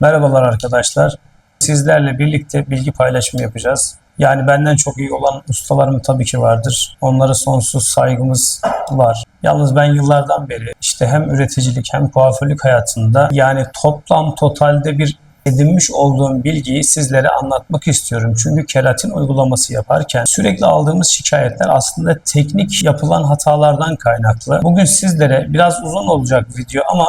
Merhabalar arkadaşlar. Sizlerle birlikte bilgi paylaşımı yapacağız. Yani benden çok iyi olan ustalarım tabii ki vardır. Onlara sonsuz saygımız var. Yalnız ben yıllardan beri işte hem üreticilik hem kuaförlük hayatında yani toplam totalde bir edinmiş olduğum bilgiyi sizlere anlatmak istiyorum. Çünkü keratin uygulaması yaparken sürekli aldığımız şikayetler aslında teknik yapılan hatalardan kaynaklı. Bugün sizlere biraz uzun olacak video ama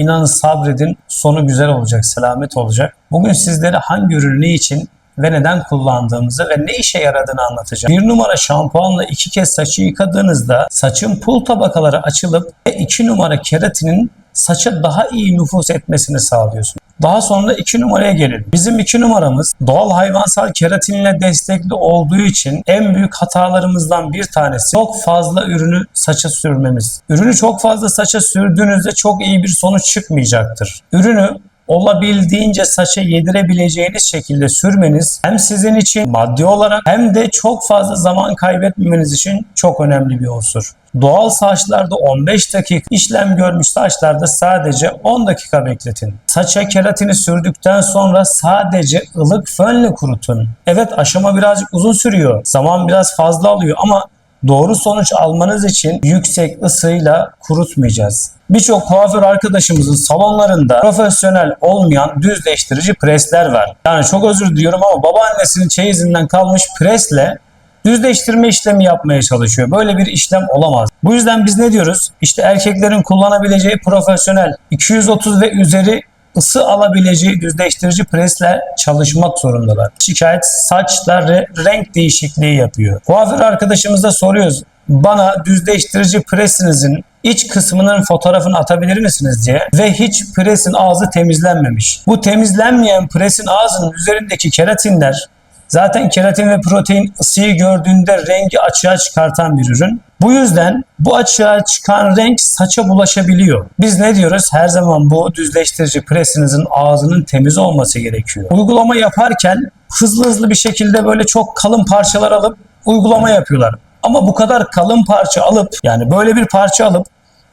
İnanın sabredin sonu güzel olacak, selamet olacak. Bugün sizlere hangi ürünü için ve neden kullandığımızı ve ne işe yaradığını anlatacağım. Bir numara şampuanla iki kez saçı yıkadığınızda saçın pul tabakaları açılıp ve iki numara keratinin saça daha iyi nüfuz etmesini sağlıyorsun. Daha sonra iki numaraya gelelim. Bizim iki numaramız doğal hayvansal keratinle destekli olduğu için en büyük hatalarımızdan bir tanesi çok fazla ürünü saça sürmemiz. Ürünü çok fazla saça sürdüğünüzde çok iyi bir sonuç çıkmayacaktır. Ürünü olabildiğince saça yedirebileceğiniz şekilde sürmeniz hem sizin için maddi olarak hem de çok fazla zaman kaybetmemeniz için çok önemli bir unsur. Doğal saçlarda 15 dakika, işlem görmüş saçlarda sadece 10 dakika bekletin. Saça keratini sürdükten sonra sadece ılık fönle kurutun. Evet aşama birazcık uzun sürüyor. Zaman biraz fazla alıyor ama doğru sonuç almanız için yüksek ısıyla kurutmayacağız. Birçok kuaför arkadaşımızın salonlarında profesyonel olmayan düzleştirici presler var. Yani çok özür diliyorum ama babaannesinin çeyizinden kalmış presle düzleştirme işlemi yapmaya çalışıyor. Böyle bir işlem olamaz. Bu yüzden biz ne diyoruz? İşte erkeklerin kullanabileceği profesyonel 230 ve üzeri ısı alabileceği düzleştirici presle çalışmak zorundalar. Şikayet saçta re- renk değişikliği yapıyor. Kuaför arkadaşımıza soruyoruz. Bana düzleştirici presinizin iç kısmının fotoğrafını atabilir misiniz diye ve hiç presin ağzı temizlenmemiş. Bu temizlenmeyen presin ağzının üzerindeki keratinler Zaten keratin ve protein ısıyı gördüğünde rengi açığa çıkartan bir ürün. Bu yüzden bu açığa çıkan renk saça bulaşabiliyor. Biz ne diyoruz? Her zaman bu düzleştirici presinizin ağzının temiz olması gerekiyor. Uygulama yaparken hızlı hızlı bir şekilde böyle çok kalın parçalar alıp uygulama yapıyorlar. Ama bu kadar kalın parça alıp yani böyle bir parça alıp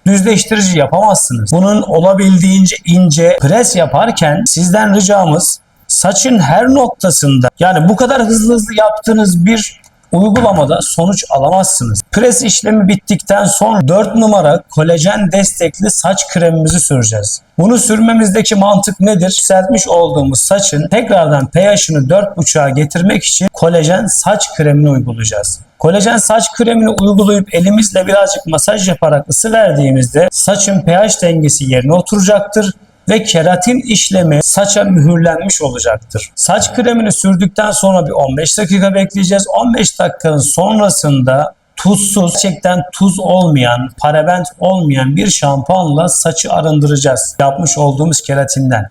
düzleştirici yapamazsınız. Bunun olabildiğince ince pres yaparken sizden ricamız saçın her noktasında yani bu kadar hızlı hızlı yaptığınız bir uygulamada sonuç alamazsınız. Pres işlemi bittikten sonra 4 numara kolajen destekli saç kremimizi süreceğiz. Bunu sürmemizdeki mantık nedir? Yükseltmiş olduğumuz saçın tekrardan pH'ini 4.5'a getirmek için kolajen saç kremini uygulayacağız. Kolajen saç kremini uygulayıp elimizle birazcık masaj yaparak ısı verdiğimizde saçın pH dengesi yerine oturacaktır ve keratin işlemi saça mühürlenmiş olacaktır. Saç kremini sürdükten sonra bir 15 dakika bekleyeceğiz. 15 dakikanın sonrasında tuzsuz, gerçekten tuz olmayan, parabent olmayan bir şampuanla saçı arındıracağız. Yapmış olduğumuz keratinden.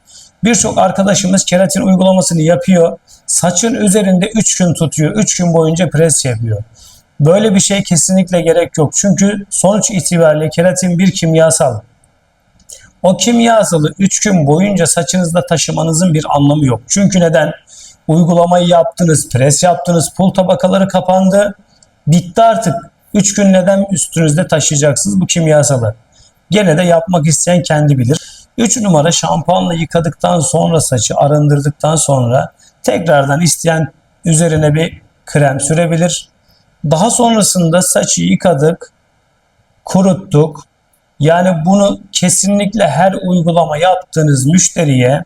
Birçok arkadaşımız keratin uygulamasını yapıyor. Saçın üzerinde 3 gün tutuyor. 3 gün boyunca pres yapıyor. Böyle bir şey kesinlikle gerek yok. Çünkü sonuç itibariyle keratin bir kimyasal. O kimyasalı 3 gün boyunca saçınızda taşımanızın bir anlamı yok. Çünkü neden? Uygulamayı yaptınız, pres yaptınız, pul tabakaları kapandı. Bitti artık. 3 gün neden üstünüzde taşıyacaksınız bu kimyasalı? Gene de yapmak isteyen kendi bilir. 3 numara şampuanla yıkadıktan sonra saçı arındırdıktan sonra tekrardan isteyen üzerine bir krem sürebilir. Daha sonrasında saçı yıkadık, kuruttuk, yani bunu kesinlikle her uygulama yaptığınız müşteriye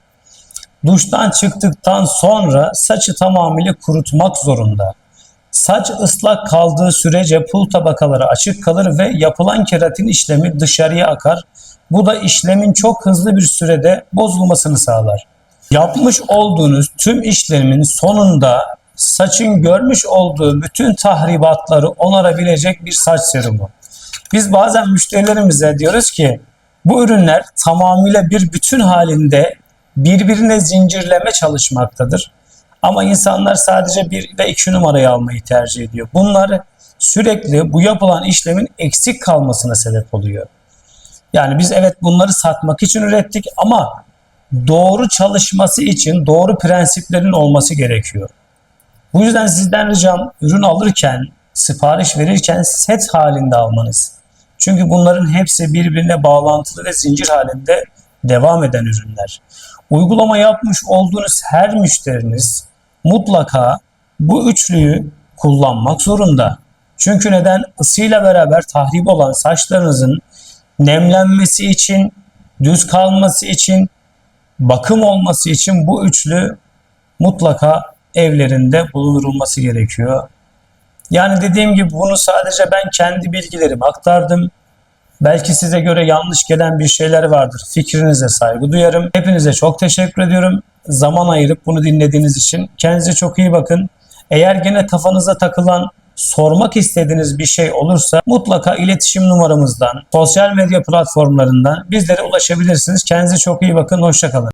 duştan çıktıktan sonra saçı tamamıyla kurutmak zorunda. Saç ıslak kaldığı sürece pul tabakaları açık kalır ve yapılan keratin işlemi dışarıya akar. Bu da işlemin çok hızlı bir sürede bozulmasını sağlar. Yapmış olduğunuz tüm işlemin sonunda saçın görmüş olduğu bütün tahribatları onarabilecek bir saç serumu. Biz bazen müşterilerimize diyoruz ki bu ürünler tamamıyla bir bütün halinde birbirine zincirleme çalışmaktadır. Ama insanlar sadece bir ve iki numarayı almayı tercih ediyor. Bunlar sürekli bu yapılan işlemin eksik kalmasına sebep oluyor. Yani biz evet bunları satmak için ürettik ama doğru çalışması için doğru prensiplerin olması gerekiyor. Bu yüzden sizden ricam ürün alırken, sipariş verirken set halinde almanız. Çünkü bunların hepsi birbirine bağlantılı ve zincir halinde devam eden ürünler. uygulama yapmış olduğunuz her müşteriniz mutlaka bu üçlüyü kullanmak zorunda. Çünkü neden? Isıyla beraber tahrip olan saçlarınızın nemlenmesi için, düz kalması için, bakım olması için bu üçlü mutlaka evlerinde bulundurulması gerekiyor. Yani dediğim gibi bunu sadece ben kendi bilgilerimi aktardım. Belki size göre yanlış gelen bir şeyler vardır. Fikrinize saygı duyarım. Hepinize çok teşekkür ediyorum. Zaman ayırıp bunu dinlediğiniz için. Kendinize çok iyi bakın. Eğer gene kafanıza takılan sormak istediğiniz bir şey olursa mutlaka iletişim numaramızdan, sosyal medya platformlarından bizlere ulaşabilirsiniz. Kendinize çok iyi bakın. Hoşçakalın.